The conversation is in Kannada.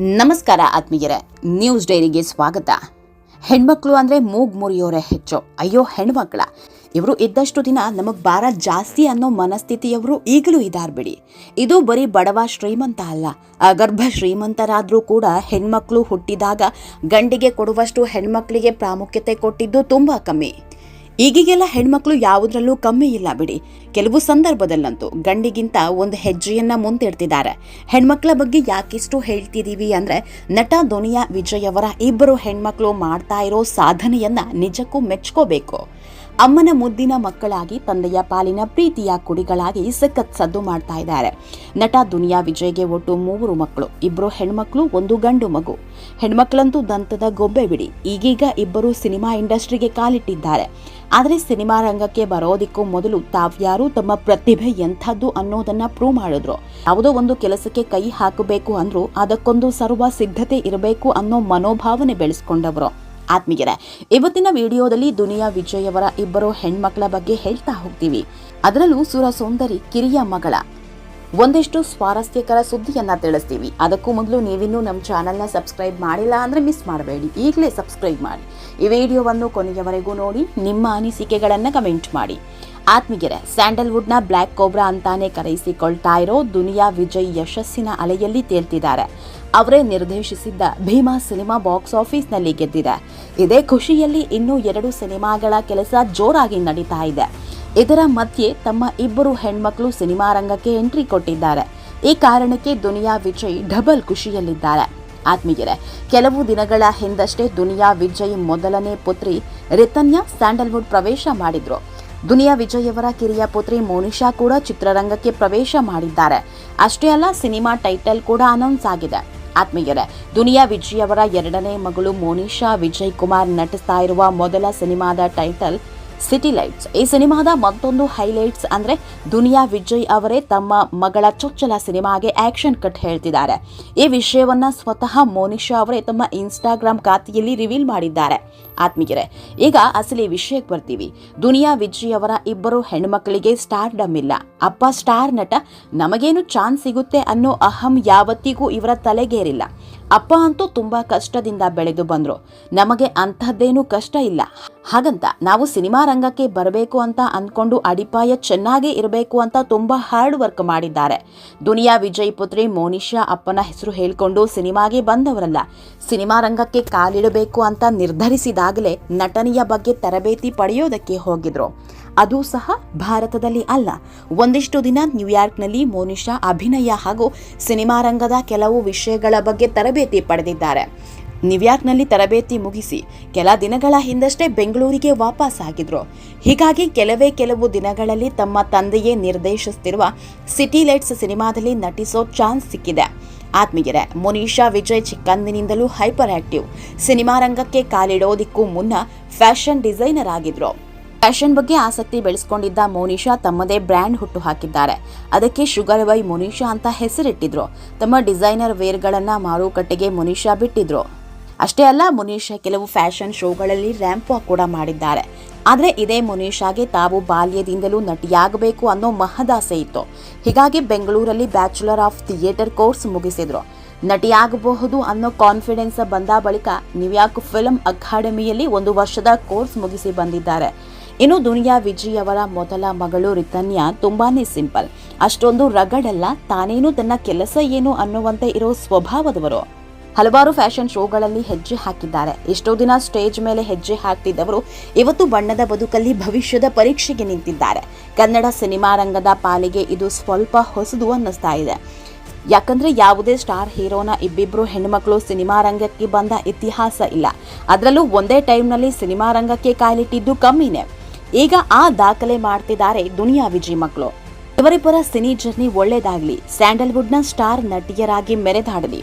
ನಮಸ್ಕಾರ ಆತ್ಮೀಯರೇ, ನ್ಯೂಸ್ ಡೈರಿಗೆ ಸ್ವಾಗತ. ಹೆಣ್ಮಕ್ಳು ಅಂದ್ರೆ ಮೂಗ್ ಮುರಿಯೋರೆ ಹೆಚ್ಚು. ಅಯ್ಯೋ, ಹೆಣ್ಮಕ್ಳ. ಇವರು ಇದ್ದಷ್ಟು ದಿನ ನಮಗೆ ಭಾರ ಜಾಸ್ತಿ ಅನ್ನೋ ಮನಸ್ಥಿತಿಯವರು ಈಗಲೂ ಇದಾರ್ ಬಿಡಿ. ಇದು ಬರೀ ಬಡವ ಶ್ರೀಮಂತ ಅಲ್ಲ. ಅಗರ್ಭ ಶ್ರೀಮಂತರಾದರೂ ಕೂಡ ಹೆಣ್ಮಕ್ಳು ಹುಟ್ಟಿದಾಗ ಗಂಡಿಗೆ ಕೊಡುವಷ್ಟು ಹೆಣ್ಮಕ್ಳಿಗೆ ಪ್ರಾಮುಖ್ಯತೆ ಕೊಟ್ಟಿದ್ದು ತುಂಬಾ ಕಮ್ಮಿ. ಈಗೀಗೆಲ್ಲ ಹೆಣ್ಮಕ್ಳು ಯಾವುದ್ರಲ್ಲೂ ಕಮ್ಮಿ ಇಲ್ಲ ಬಿಡಿ. ಕೆಲವು ಸಂದರ್ಭದಲ್ಲಂತೂ ಗಂಡಿಗಿಂತ ಒಂದು ಹೆಜ್ಜೆಯನ್ನ ಮುಂದಿಡ್ತಿದ್ದಾರೆ. ಹೆಣ್ಮಕ್ಳ ಬಗ್ಗೆ ಯಾಕಿಷ್ಟು ಹೇಳ್ತಿದೀವಿ ಅಂದ್ರೆ ನಟ ದುನಿಯಾ ವಿಜಯ್ ಅವರ ಇಬ್ಬರು ಹೆಣ್ಮಕ್ಳು ಮಾಡ್ತಾ ಇರೋ ಸಾಧನೆಯನ್ನ ನಿಜಕ್ಕೂ ಮೆಚ್ಕೋಬೇಕು. ಅಮ್ಮನ ಮುದ್ದಿನ ಮಕ್ಕಳಾಗಿ ತಂದೆಯ ಪಾಲಿನ ಪ್ರೀತಿಯ ಕುಡಿಗಳಾಗಿ ಸಖತ್ ಸದ್ದು ಮಾಡ್ತಾ ಇದ್ದಾರೆ. ನಟ ದುನಿಯಾ ವಿಜಯ್ಗೆ ಒಟ್ಟು ಮೂವರು ಮಕ್ಕಳು ಇಬ್ಬರು ಹೆಣ್ಮಕ್ಳು, ಒಂದು ಗಂಡು ಮಗು. ಹೆಣ್ಮಕ್ಳಂತೂ ದಂತದ ಗೊಬ್ಬೆ ಬಿಡಿ, ಈಗೀಗ ಇಬ್ಬರು ಸಿನಿಮಾ ಇಂಡಸ್ಟ್ರಿಗೆ ಕಾಲಿಟ್ಟಿದ್ದಾರೆ. ಆದರೆ ಸಿನಿಮಾ ರಂಗಕ್ಕೆ ಬರೋದಿಕ್ಕೂ ಮೊದಲು ತಾವ್ಯಾರು ತಮ್ಮ ಪ್ರತಿಭೆ ಎಂಥದ್ದು ಅನ್ನೋದನ್ನ ಪ್ರೂವ್ ಮಾಡಿದ್ರು. ಯಾವುದೋ ಒಂದು ಕೆಲಸಕ್ಕೆ ಕೈ ಹಾಕಬೇಕು ಅಂದ್ರೂ ಅದಕ್ಕೊಂದು ಸರ್ವ ಸಿದ್ಧತೆ ಇರಬೇಕು ಅನ್ನೋ ಮನೋಭಾವನೆ ಬೆಳೆಸ್ಕೊಂಡವರು. ಆತ್ಮೀಯರೇ, ಇವತ್ತಿನ ವಿಡಿಯೋದಲ್ಲಿ ದುನಿಯಾ ವಿಜಯ್ ಅವರ ಇಬ್ಬರು ಹೆಣ್ಮಕ್ಳ ಬಗ್ಗೆ ಹೇಳ್ತಾ ಹೋಗ್ತೀವಿ. ಅದರಲ್ಲೂ ಸುರ ಸುಂದರಿ ಕಿರಿಯ ಮಗಳ. ಒಂದಿಷ್ಟು ಸ್ವಾರಸ್ಯಕರ ಸುದ್ದಿಯನ್ನ ತಿಳಿಸ್ತೀವಿ. ಅದಕ್ಕೂ ಮೊದಲು ನೀವಿನ್ನೂ ನಮ್ಮ ಚಾನೆಲ್ನ ಸಬ್ಸ್ಕ್ರೈಬ್ ಮಾಡಿಲ್ಲ ಅಂದ್ರೆ ಮಿಸ್ ಮಾಡಬೇಡಿ. ಈಗಲೇ ಸಬ್ಸ್ಕ್ರೈಬ್ ಮಾಡಿ. ಈ ವಿಡಿಯೋವನ್ನು ಕೊನೆಯವರೆಗೂ ನೋಡಿ, ನಿಮ್ಮ ಅನಿಸಿಕೆಗಳನ್ನು ಕಮೆಂಟ್ ಮಾಡಿ. ಆತ್ಮಿಗೆರೆ ಸ್ಯಾಂಡಲ್ವುಡ್ನ ಬ್ಲ್ಯಾಕ್ ಕೋಬ್ರಾ ಅಂತಾನೆ ಕರೆಯಿಸಿಕೊಳ್ತಾ ಇರೋ ದುನಿಯಾ ವಿಜಯ್ ಯಶಸ್ಸಿನ ಅಲೆಯಲ್ಲಿ ತೇಲ್ತಿದ್ದಾರೆ. ಅವರೇ ನಿರ್ದೇಶಿಸಿದ್ದ ಭೀಮಾ ಸಿನಿಮಾ ಬಾಕ್ಸ್ ಆಫೀಸ್ನಲ್ಲಿ ಗೆದ್ದಿದೆ. ಇದೇ. ಖುಷಿಯಲ್ಲಿ ಇನ್ನೂ ಎರಡು ಸಿನಿಮಾಗಳ ಕೆಲಸ ಜೋರಾಗಿ ನಡೀತಾ ಇದೆ. ಇದರ ಮಧ್ಯೆ ತಮ್ಮ ಇಬ್ಬರು ಹೆಣ್ಮಕ್ಳು ಸಿನಿಮಾ ರಂಗಕ್ಕೆ ಎಂಟ್ರಿ ಕೊಟ್ಟಿದ್ದಾರೆ. ಈ ಕಾರಣಕ್ಕೆ ದುನಿಯಾ ವಿಜಯ್ ಡಬಲ್ ಖುಷಿಯಲ್ಲಿದ್ದಾರೆ. ಆತ್ಮೀಯರೇ, ಕೆಲವು ದಿನಗಳ ಹಿಂದಷ್ಟೇ ದುನಿಯಾ ವಿಜಯ್ ಮೊದಲನೇ ಪುತ್ರಿ ರಿತನ್ಯಾ ಸ್ಯಾಂಡಲ್ವುಡ್ ಪ್ರವೇಶ ಮಾಡಿದ್ರು. ದುನಿಯಾ ವಿಜಯ್ ಅವರ ಕಿರಿಯ ಪುತ್ರಿ ಮೋನಿಶಾ ಕೂಡ ಚಿತ್ರರಂಗಕ್ಕೆ ಪ್ರವೇಶ ಮಾಡಿದ್ದಾರೆ. ಅಷ್ಟೇ ಅಲ್ಲ, ಸಿನಿಮಾ ಟೈಟಲ್ ಕೂಡ ಅನೌನ್ಸ್ ಆಗಿದೆ. ಆತ್ಮೀಯರೇ ದುನಿಯಾ ವಿಜಯ್ ಅವರ ಎರಡನೇ ಮಗಳು ಮೋನಿಶಾ ವಿಜಯ್ ಕುಮಾರ್ ನಟಿಸ್ತಾ ಇರುವ ಮೊದಲ ಸಿನಿಮಾದ ಟೈಟಲ್ ಸಿಟಿ ಲೈಟ್ಸ್ ಈ ಸಿನಿಮಾದ ಮತ್ತೊಂದು ಹೈಲೈಟ್ಸ್ ಅಂದ್ರೆ ದುನಿಯಾ ವಿಜಯ್ ಅವರೇ ತಮ್ಮ ಮಗಳ ಚೊಚ್ಚಲ ಸಿನಿಮಾಗೆ ಆಕ್ಷನ್ ಕಟ್ ಹೇಳ್ತಿದ್ದಾರೆ. ಈ ವಿಷಯವನ್ನ ಸ್ವತಃ ಮೋನಿಶಾ ಅವರೇ ತಮ್ಮ ಇನ್ಸ್ಟಾಗ್ರಾಮ್ ಖಾತೆಯಲ್ಲಿ ರಿವೀಲ್ ಮಾಡಿದ್ದಾರೆ. ಆತ್ಮೀಯರೇ, ಈಗ ಅಸಲಿ ವಿಷಯಕ್ಕೆ ಬರ್ತೀವಿ. ದುನಿಯಾ ವಿಜಯ್ ಅವರ ಇಬ್ಬರು ಹೆಣ್ಮಕ್ಕಳಿಗೆ ಸ್ಟಾರ್ ಡಮ್ ಇಲ್ಲ. ಅಪ್ಪ ಸ್ಟಾರ್ ನಟ, ನಮಗೇನು ಚಾನ್ಸ್ ಸಿಗುತ್ತೆ ಅನ್ನೋ ಅಹಂ ಯಾವತ್ತಿಗೂ ಇವರ ತಲೆಗೇರಿಲ್ಲ. ಅಪ್ಪ ಅಂತೂ ತುಂಬಾ ಕಷ್ಟದಿಂದ ಬೆಳೆದು ಬಂದ್ರು. ನಮಗೆ ಅಂಥದ್ದೇನೂ ಕಷ್ಟ ಇಲ್ಲ. ಹಾಗಂತ ನಾವು ಸಿನಿಮಾ ರಂಗಕ್ಕೆ ಬರಬೇಕು ಅಂತ ಅಂದ್ಕೊಂಡು ಅಡಿಪಾಯ ಚೆನ್ನಾಗೇ ಇರಬೇಕು ಅಂತ ತುಂಬ ಹಾರ್ಡ್ ವರ್ಕ್ ಮಾಡಿದ್ದಾರೆ. ದುನಿಯಾ ವಿಜಯ್ ಪುತ್ರಿ ಮೋನಿಶಾ ಅಪ್ಪನ ಹೆಸರು ಹೇಳಿಕೊಂಡು ಸಿನಿಮಾಗೆ ಬಂದವರಲ್ಲ. ಸಿನಿಮಾ ರಂಗಕ್ಕೆ ಕಾಲಿಡಬೇಕು ಅಂತ ನಿರ್ಧರಿಸಿದಾಗಲೇ ನಟನೆಯ ಬಗ್ಗೆ ತರಬೇತಿ ಪಡೆಯೋದಕ್ಕೆ ಹೋಗಿದ್ರು. ಅದು ಸಹ ಭಾರತದಲ್ಲಿ ಅಲ್ಲ. ಒಂದಿಷ್ಟು ದಿನ ನ್ಯೂಯಾರ್ಕ್ನಲ್ಲಿ ಮೋನಿಶಾ ಅಭಿನಯ ಹಾಗೂ ಸಿನಿಮಾ ರಂಗದ ಕೆಲವು ವಿಷಯಗಳ ಬಗ್ಗೆ ತರಬೇತಿ ಪಡೆದಿದ್ದಾರೆ. ನ್ಯೂಯಾರ್ಕ್ನಲ್ಲಿ ತರಬೇತಿ ಮುಗಿಸಿ ಕೆಲ ದಿನಗಳ ಹಿಂದಷ್ಟೇ ಬೆಂಗಳೂರಿಗೆ ವಾಪಸ್ ಆಗಿದ್ರು. ಹೀಗಾಗಿ ಕೆಲವೇ ಕೆಲವು ದಿನಗಳಲ್ಲಿ ತಮ್ಮ ತಂದೆಯೇ ನಿರ್ದೇಶಿಸುತ್ತಿರುವ ಸಿಟಿ ಲೈಟ್ಸ್ ಸಿನಿಮಾದಲ್ಲಿ ನಟಿಸೋ ಚಾನ್ಸ್ ಸಿಕ್ಕಿದೆ. ಆತ್ಮೀಯರೇ, ಮುನೀಶಾ ವಿಜಯ್ ಚಿಕ್ಕಂದಿನಿಂದಲೂ ಹೈಪರ್ ಆಕ್ಟಿವ್ ಸಿನಿಮಾ ರಂಗಕ್ಕೆ ಕಾಲಿಡೋದಿಕ್ಕೂ ಮುನ್ನ ಫ್ಯಾಷನ್ ಡಿಸೈನರ್ ಆಗಿದ್ರು. ಫ್ಯಾಷನ್ ಬಗ್ಗೆ ಆಸಕ್ತಿ ಬೆಳೆಸ್ಕೊಂಡಿದ್ದ ಮೋನಿಶಾ ತಮ್ಮದೇ ಬ್ರ್ಯಾಂಡ್ ಹುಟ್ಟು ಹಾಕಿದ್ದಾರೆ ಅದಕ್ಕೆ ಶುಗರ್ ಬೈ ಮೋನಿಶಾ ಅಂತ ಹೆಸರಿಟ್ಟಿದ್ರು. ತಮ್ಮ ಡಿಸೈನರ್ ವೇರ್ಗಳನ್ನು ಮಾರುಕಟ್ಟೆಗೆ ಮೋನಿಶಾ ಬಿಟ್ಟಿದ್ರು. ಅಷ್ಟೇ ಅಲ್ಲ, ಮುನೀಶ್ ಕೆಲವು ಫ್ಯಾಷನ್ ಶೋಗಳಲ್ಲಿ ರ್ಯಾಂಪ್ ವಾಕ್ ಕೂಡ ಮಾಡಿದ್ದಾರೆ. ಆದರೆ ಇದೇ ಮುನೀಶಾಗೆ ತಾವು ಬಾಲ್ಯದಿಂದಲೂ ನಟಿಯಾಗಬೇಕು ಅನ್ನೋ ಮಹದಾಸೆ ಇತ್ತು. ಹೀಗಾಗಿ ಬೆಂಗಳೂರಲ್ಲಿ ಬ್ಯಾಚುಲರ್ ಆಫ್ ಥಿಯೇಟರ್ ಕೋರ್ಸ್ ಮುಗಿಸಿದ್ರು. ನಟಿಯಾಗಬಹುದು ಅನ್ನೋ ಕಾನ್ಫಿಡೆನ್ಸ್ ಬಂದ ಬಳಿಕ ನ್ಯೂಯಾರ್ಕ್ ಫಿಲ್ಮ್ ಅಕಾಡೆಮಿಯಲ್ಲಿ ಒಂದು ವರ್ಷದ ಕೋರ್ಸ್ ಮುಗಿಸಿ ಬಂದಿದ್ದಾರೆ. ಇನ್ನು ದುನಿಯಾ ವಿಜಯ್ ಅವರ ಮೊದಲ ಮಗಳು ರಿತನ್ಯಾ ತುಂಬಾನೇ ಸಿಂಪಲ್ ಅಷ್ಟೊಂದು ರಗಡಲ್ಲ, ತಾನೇನು ತನ್ನ ಕೆಲಸ ಏನು ಅನ್ನುವಂತೆ ಇರೋ ಸ್ವಭಾವದವರು. ಹಲವಾರು ಫ್ಯಾಷನ್ ಶೋಗಳಲ್ಲಿ ಹೆಜ್ಜೆ ಹಾಕಿದ್ದಾರೆ. ಎಷ್ಟೋ ದಿನ ಸ್ಟೇಜ್ ಮೇಲೆ ಹೆಜ್ಜೆ ಹಾಕ್ತಿದ್ದವರು ಇವತ್ತು ಬಣ್ಣದ ಬದುಕಲ್ಲಿ ಭವಿಷ್ಯದ ಪರೀಕ್ಷೆಗೆ ನಿಂತಿದ್ದಾರೆ. ಕನ್ನಡ ಸಿನಿಮಾ ರಂಗದ ಪಾಲಿಗೆ ಇದು ಸ್ವಲ್ಪ ಹೊಸದು ಅನ್ನಿಸ್ತಾ ಇದೆ. ಯಾಕಂದ್ರೆ ಯಾವುದೇ ಸ್ಟಾರ್ ಹೀರೋನ ಇಬ್ಬಿಬ್ಬರು ಹೆಣ್ಮಕ್ಳು ಸಿನಿಮಾ ರಂಗಕ್ಕೆ ಬಂದ ಇತಿಹಾಸ ಇಲ್ಲ. ಅದರಲ್ಲೂ ಒಂದೇ ಟೈಮ್ನಲ್ಲಿ ಸಿನಿಮಾ ರಂಗಕ್ಕೆ ಕಾಲಿಟ್ಟಿದ್ದು ಕಮ್ಮಿನೇ. ಈಗ ಆ ದಾಖಲೆ ಮಾಡ್ತಿದ್ದಾರೆ ದುನಿಯಾ ವಿಜಯ್ ಮಕ್ಕಳು ಇವರಿಬ್ಬರ ಸಿನಿ ಜರ್ನಿ ಒಳ್ಳೆಯದಾಗಲಿ ಸ್ಯಾಂಡಲ್ವುಡ್ನ ಸ್ಟಾರ್ ನಟಿಯರಾಗಿ ಮೆರೆದಾಡಲಿ.